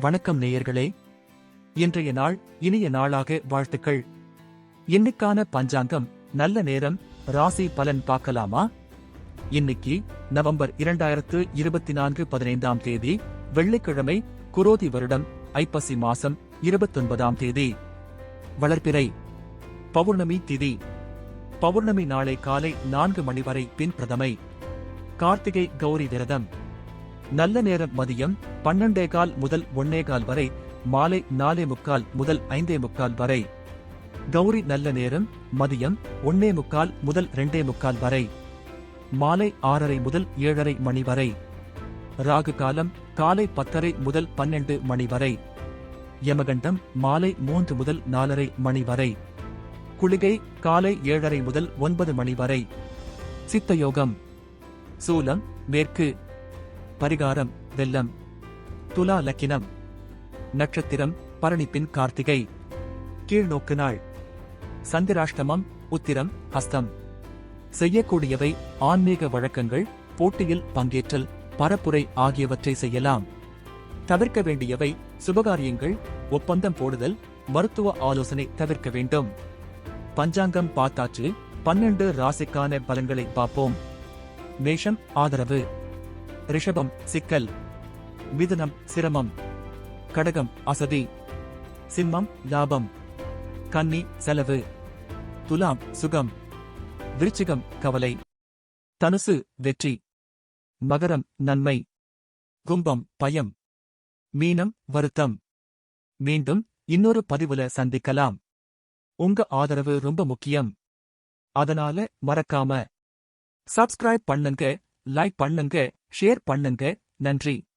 வணக்கம் நேயர்களே. இன்றைய நாள் இனிய நாளாக வாழ்த்துக்கள். இன்னைக்கான பஞ்சாங்கம் நல்ல நேரம் ராசி பலன் பார்க்கலாமா? இன்னைக்கு நவம்பர் இரண்டாயிரத்து இருபத்தி நான்கு பதினைந்தாம் தேதி வெள்ளிக்கிழமை குரோதி வருடம் ஐப்பசி மாசம் இருபத்தொன்பதாம் தேதி. வளர்ப்பிறை பௌர்ணமி திதி. பௌர்ணமி நாளை காலை நான்கு மணி வரை பின் பிரதமை. கார்த்திகை கௌரி விரதம். நல்ல நேரம் மதியம் பன்னெண்டே கால் முதல் ஒன்னே கால் வரை மாலை நாலே முக்கால் முதல் ஐந்தே முக்கால் வரை. கௌரி நல்ல நேரம் மதியம் ஒன்னே முக்கால் முதல் ரெண்டே முக்கால் வரை. மாலை ஆறரை முதல் ஏழரை மணி வரை. ராகு காலம் காலை பத்தரை முதல் பன்னெண்டு மணி வரை. யமகண்டம் மாலை மூன்று முதல் நாலரை மணி வரை. குளிகை காலை ஏழரை முதல் ஒன்பது மணி வரை. சித்தயோகம். சூலம் மேற்கு பரிகாரம் வெல்லம் துலா லக்கினம் நட்சத்திரம் பரணிப்பின் கார்த்திகை. கீழ்நோக்கு நாள் சந்திராஷ்டமம் உத்திரம் ஹஸ்தம் செய்யக்கூடியவை ஆன்மீக வழக்கங்கள் போட்டியில் பங்கேற்றல் பரப்புரை ஆகியவற்றை செய்யலாம். தவிர்க்க வேண்டியவை சுபகாரியங்கள் ஒப்பந்தம் போடுதல் மருத்துவ ஆலோசனை தவிர்க்க வேண்டும். பஞ்சாங்கம் பார்த்தாச்சு பன்னெண்டு ராசிக்கான பலன்களை பார்ப்போம். மேஷம் ஆதரவு. ரிஷபம் சிக்கல் மிதுனம் சிரமம் கடகம் அசதி சிம்மம் லாபம் கன்னி செலவு துலாம் சுகம் விருச்சிகம் கவலை தனுசு வெற்றி மகரம் நன்மை கும்பம் பயம் மீனம் வருத்தம். மீண்டும் இன்னொரு பதிவுல சந்திக்கலாம். உங்க ஆதரவு ரொம்ப முக்கியம். அதனால மறக்காம சப்ஸ்கிரைப் பண்ணுங்க. லைக் பண்ணுங்க ஷேர் பண்ணுங்க. நன்றி.